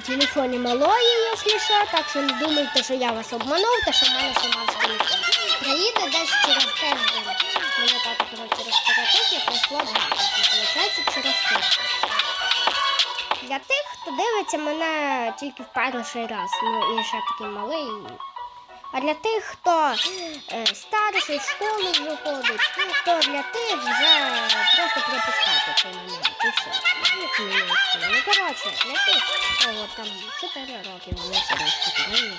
на телефоні малої, якщо що, так що не думайте, що я вас обманув, та що в мене сама телефон. Приїде десь через тиждень. Мене тато коротше через я прийшло багато. Через тиждень. Для тих, хто дивиться мене тільки в перший раз, ну і ще такий малий. А для тих, хто е, старший в школу вже ходить, то для тих вже просто пропускати цей момент. І все. Ну, коротше, для тих, о, там 4 роки вони сидять, 4,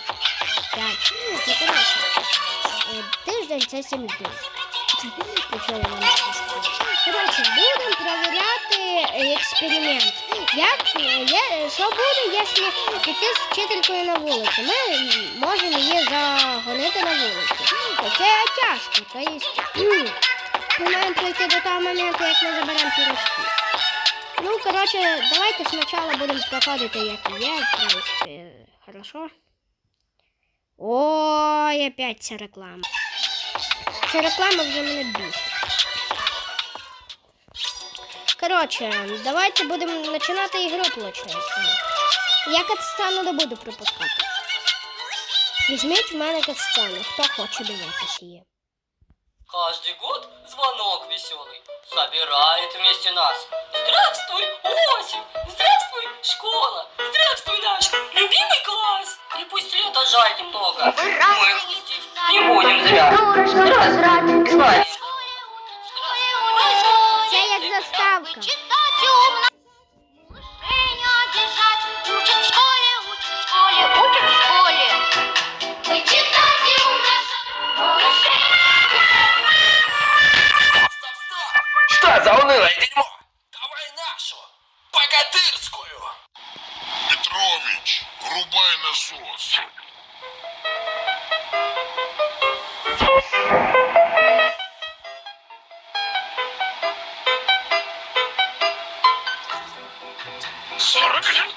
5. Ну, коротше, е, тиждень це 7 днів. Коротше, будемо перевіряти е, експеримент. Як, є- що буде, якщо піти з вчителькою на вулицю? Ми можемо її загонити на вулицю. Це тяжко. Тобто, ми маємо прийти до того моменту, як ми заберемо пірожки. Ну, коротше, давайте спочатку будемо проходити, як є, принципі, хорошо. Ой, опять ця реклама. Ця реклама вже мене бісить. Коротше, давайте будемо починати ігру, виходить. Я катсцену не буду пропускати. Візьміть в мене катсцену, хто хоче дивитися її. Каждый год звонок веселый собирает вместе нас. Здравствуй, осень! Здравствуй, школа! Здравствуй, наш любимый класс! И пусть лето жаль немного, мы грустить не будем зря. Здравствуй, унылое дерьмо. Давай нашу, богатырскую. Петрович, рубай насос. Сорок лет.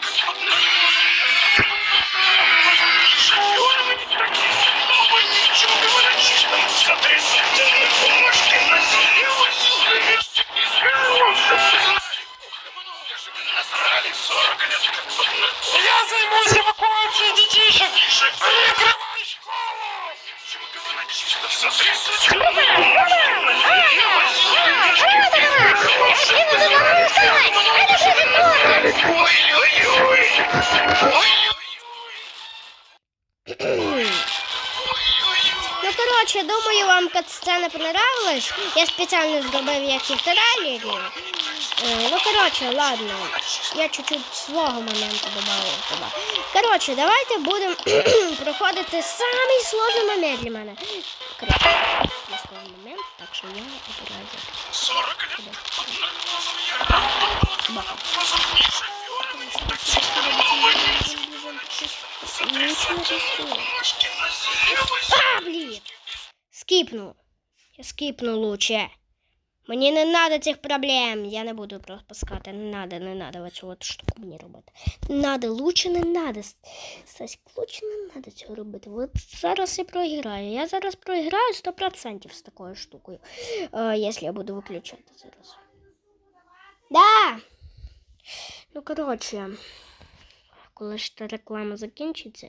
Шофер, такие, оба ничего, говорят, чисто, сотрясать. займусь евакуацією дітішок! Прикривай школу! Ой-ой-ой! Ой-ой-ой! Коротше, думаю, вам катсцена понравилась. Я спеціально зробив як і в. Е, Ну, коротше, ладно. Я чуть-чуть свого моменту додав туди. Коротше, давайте будемо проходити самий сложний момент для мене. Коротше, є сложний момент, так що я обираю. Сорок лет! А, блін! Скіпну. Я скіпну лучше. Мені не треба цих проблем. Я не буду пропускати. Не надо, не надо оцю от штуку мені робити. Не надо, лучше не надо. Стась, лучше не надо цього робити. От зараз я проіграю. Я зараз проіграю 100% з такою штукою. Е, якщо я буду виключати зараз. Да! Ну, коротше, коли ж та реклама закінчиться.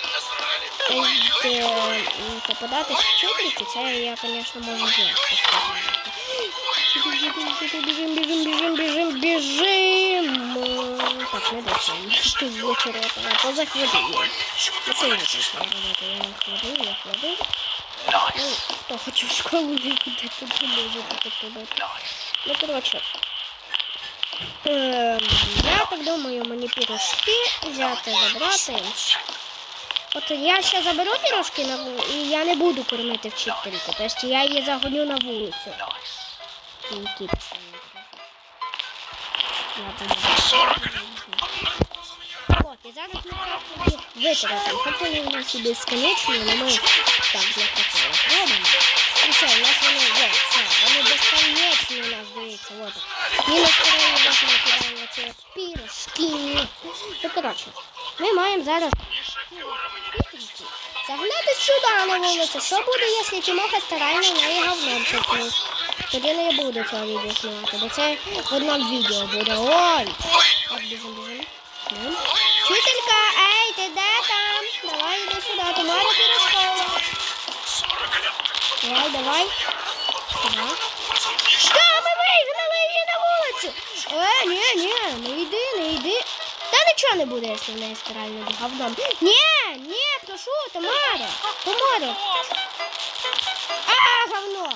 попадати в вчительки, це я, звісно, можу зробити. Біжим, біжим, біжим, біжим, біжим. Так, не досі. Тут вечора, а поза хвилин. Ну, це я точно робити. Я не хвилин, я хвилин. Ну, хто хоче в школу не ходити, то може таке робити. Ну, коротше. Я так думаю, мені пірожки взяти, забрати. От я ще заберу пірожки на вулицю, і я не буду кормити вчительку. Тобто я її загоню на вулицю. Які. Я думаю. зараз ми витратимо. Хоч вони у нас і безконечні, але ми так для зробимо. І все, у нас вони є, все, вони безконечні у нас, дивіться, от. Мінус три, от ми кидаємо ці от пірожки. Ну, коротше, ми маємо зараз Заглянути сюди на вулицю. Що буде, якщо Тимоха старайно в неї говном шукнув? Тоді не буду цього відео знімати, бо це в одному відео буде. Ой! Так, біжим, біжим. Вчителька, ей, ти де там? Давай іди сюди, Тамара Пірожкова. Давай, давай. Давай. Що, ми вигнали її на вулицю? Е, ні, ні, не йди, не йди. Та нічого не буде, якщо в неї стиральне говном. Ні, ні, прошу, Тамара. Тамара. А, говно.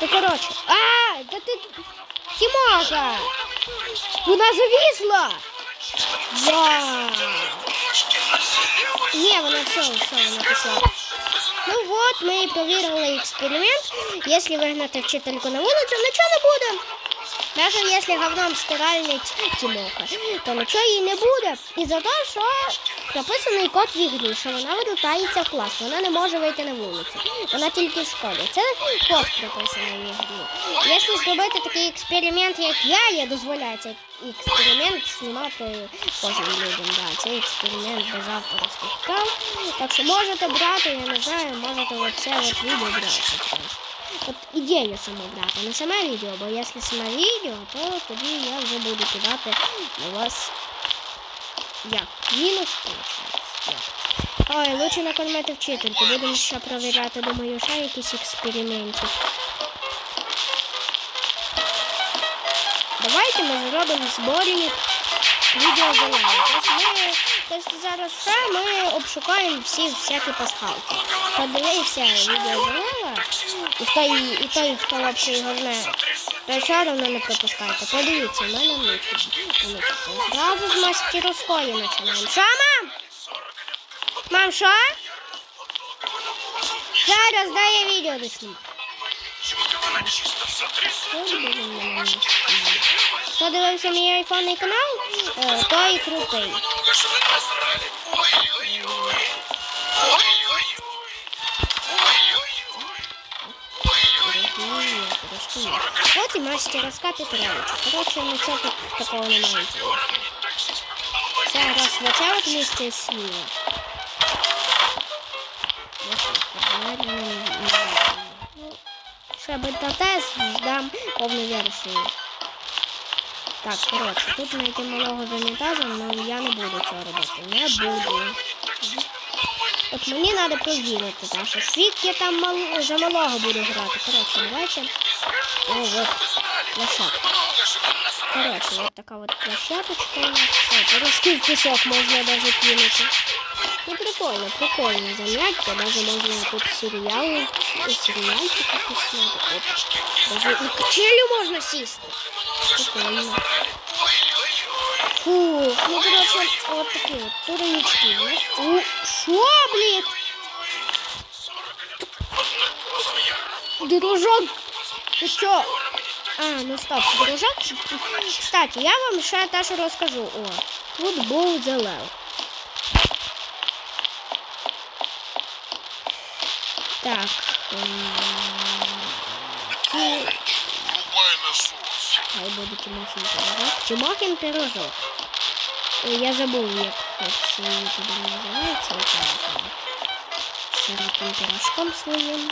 Ну, коротше. А, да ти... Тимоха. Вона завісла. Вау. Ні, вона все, все, вона пішла. Ну вот, ми і провірили експеримент. Якщо вигнати вчительку на вулицю, нічого не буде. Навіть якщо говном стиральний Тимоха, то нічого їй не буде. І за те, що прописаний код в ігрі, що вона вилітається в клас, вона не може вийти на вулицю. Вона тільки в школі. Це код прописаний в ігрі. Якщо зробити такий експеримент, як я, я дозволяю цей експеримент знімати кожним людям. Да, це експеримент без авторських прав. Так що можете брати, я не знаю, можете оце от відео брати. От ідею саму брати, не саме відео, бо якщо саме відео, то тоді я вже буду кидати на вас як? Мінус виходить. Ой, лучше накормити вчительку, будемо ще провіряти, думаю, ще якісь експерименти. Давайте ми зробимо зборі відео. Тобто ми тобто зараз ще ми обшукаємо всі всякі пасхалки. Подивився відео зелене, і той, і той, хто взагалі знає, то все одно не пропускайте. Подивіться, в мене внутрі. Зразу з мастерської починаємо. Що, мам? Мам, що? Зараз дай я відео досніму. Хто дивився мій айфонний канал, е, той крутий. От і мастерська Петровича. Коротше, нічого тут такого немає. Це раз в оце от місце сіла. Ну, Ще бета тест ждам повну версію. Так, коротше, тут знайти малого з унітазом, але я не буду цього робити. Не буду. От мені треба провірити, так що скільки я там мал... за малого буду грати. Коротше, давайте. О, от, площадка. Коротше, от така от площадочка у нас. О, пирожки в пісок можна даже кинути. Ну прикольно, прикольно заняття, даже можна тут серіали, серіальчики посняти. От, даже на качелю можна сісти. Прикольно. Фу, ну короче, вот такие вот турнички. У, шо, блин? Дружок, ты чё? А, ну стоп, дружок. Кстати, я вам ще теж розкажу. О, був зелев. Так. Буде Тимохін пирожок. Пирожок. Е, Я забув, як це тобі називається. Широким пирожком своїм.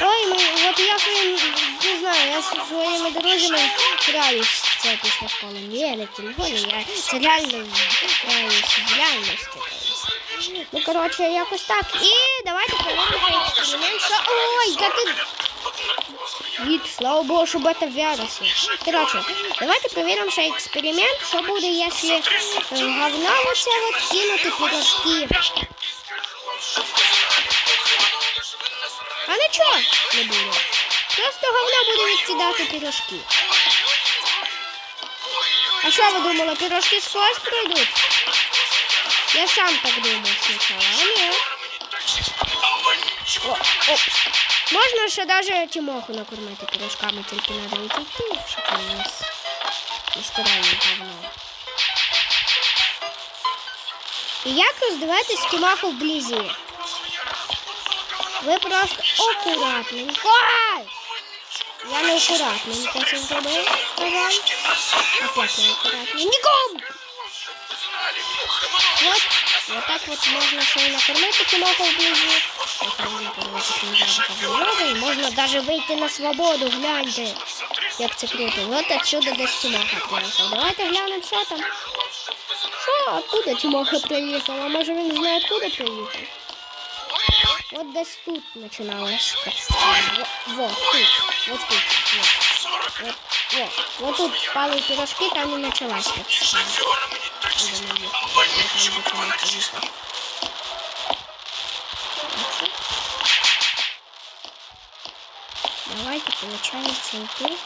Ой, ми, от я своїм, не знаю, я зі своїми друзями граюсь це після школи. Ні, не в телефоні, я це реально граюсь в реальності. Ну, коротше, якось так. І давайте проведемо експеримент. Що... Ой, та ти... Від, слава Богу, що бета-віруси. Коротше, давайте проверим ще експеримент, що буде, якщо е, говна оце от кинути пирожки. А нічого не буде. Просто говна буде відкидати пирожки. А що ви думали, пирожки сквозь пройдуть? Я сам так думав спочатку, а ні. О, о. Можна ще навіть Тимоху накормити пирожками, тільки треба відійти, щоб у нас не стиральне говно. І як роздивитись Тімаху вблизі? Ви просто акуратненько. Я не акуратненько це зробив. Опять не акуратненько. Вот, вот так вот можна ще й накормити Тімаху вблизі. От можна подивитися на запах виноги, і можна навіть вийти на свободу, гляньте. Як це круто. Вот отсюда десь Тимоха приїхав. Давайте глянемо, що там. Що, откуда Тимоха приїхав? А може він знає, откуда приїхав? Вот десь тут катастрофа. Вот тут. Вот тут. Вот. Вот, вот. Вот тут впали пирожки, там і почалась катастрофа. Де ми їхали. Вот там, де Тимоха їхав. Бачу? Давайте, получается, идти.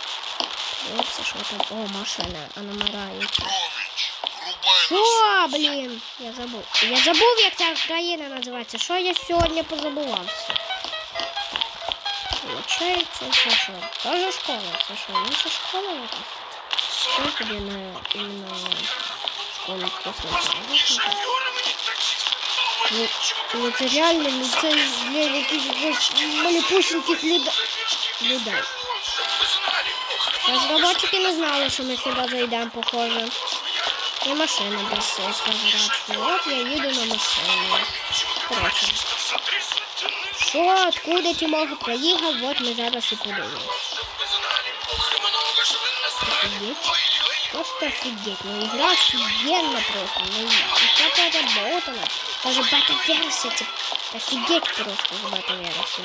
Дивіться, що там. О, машина, а номера які. Петрович, врубай на Що, блін? Я забув. Я забув, як ця країна називається. Що я сьогодні позабувався? Получається, це що? Тоже школа? Це що, інша школа якась? Що тобі на іменно Ну, ну це реально, ну це для люд... людей. Розробники не знали, що ми сюди зайдемо, похоже. І машина без прозрачна. От я їду на машині. Коротше. Що, откуда Тимоха проїхав, от ми зараз і подивимось. Офігеть. просто офигеть. Ну, игра офигенно просто. Ну, хотя бы отработана. Ну, даже бета-версия, типа, офигеть просто в бета-версии.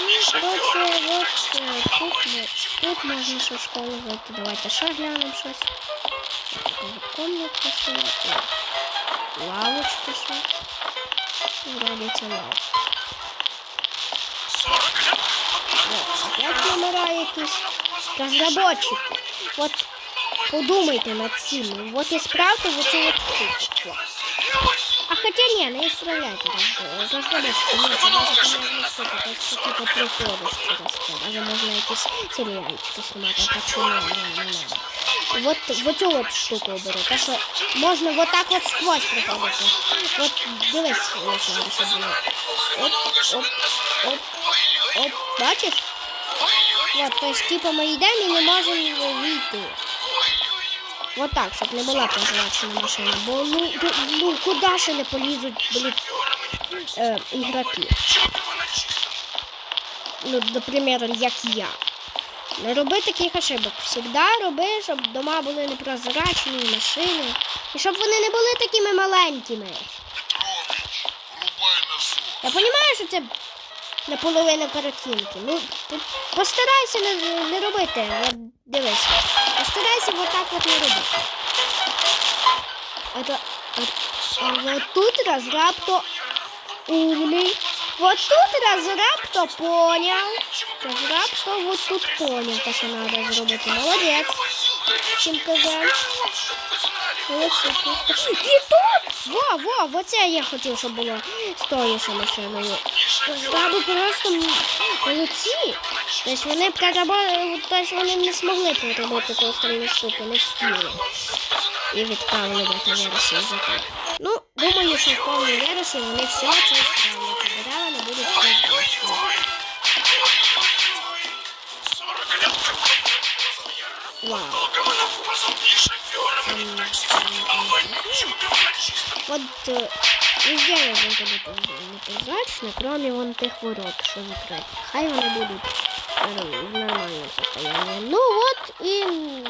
Ну, короче, вот, тут, тут можно со школы вот, давайте шаг глянем сейчас. Вот комнатка сюда. Э, лавочка сейчас. Вроде это лавочка. Опять номера якісь. Розработчики. От подумайте над цим. Вот исправьте вот цю вот штуку. А хотя не, не исправляйте. Разработчики, нет, це даже полезна штука. То есть типа приходиш через це. Даже можна якісь серіальчики знімати. А почему не, не, не надо. Вот, вот цю вот штуку беру. Та що можна вот так вот сквозь проходити. Вот як надо, щоб. Оп, оп, оп, оп. Бачиш? Вот, то есть, типа, ми йдемо і не можемо вийти. Вот так, щоб не була прозрачна машина. Бо ну, ну, ну куди ще не полізуть, блін, е, ігроки. Ну, наприклад, як я. Не роби таких ошибок. Всегда роби, щоб дома були непрозрачні, машини. І щоб вони не були такими маленькими. Я розумію, що це наполовину картинки. Ну, постарайся не, не робити. Дивись. Постарайся вот так от не робити. Вот тут разраб то умный. Вот тут разраб то понял. Разраб то вот тут понял, то, що надо зробити. Молодець. Молодці, просто. І тут! Во, во, во це я хотів, щоб було ще машиною. Разраби просто молодці. Тобто вони проработали, тобто вони не змогли проработати стару штуку, не встигли. І відправили бета-версію за так. Ну, думаю, що в повній версії вони все це справлять. Дерева не будуть. Вау. От э, везде можна буду непрозрачно, кроме вон тех ворот, что закрити. Хай они будут э, в нормальном состоянии. Ну вот, и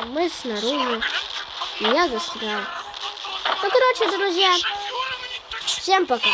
мы снаружи. Я застрял. Ну короче, друзья, всем пока.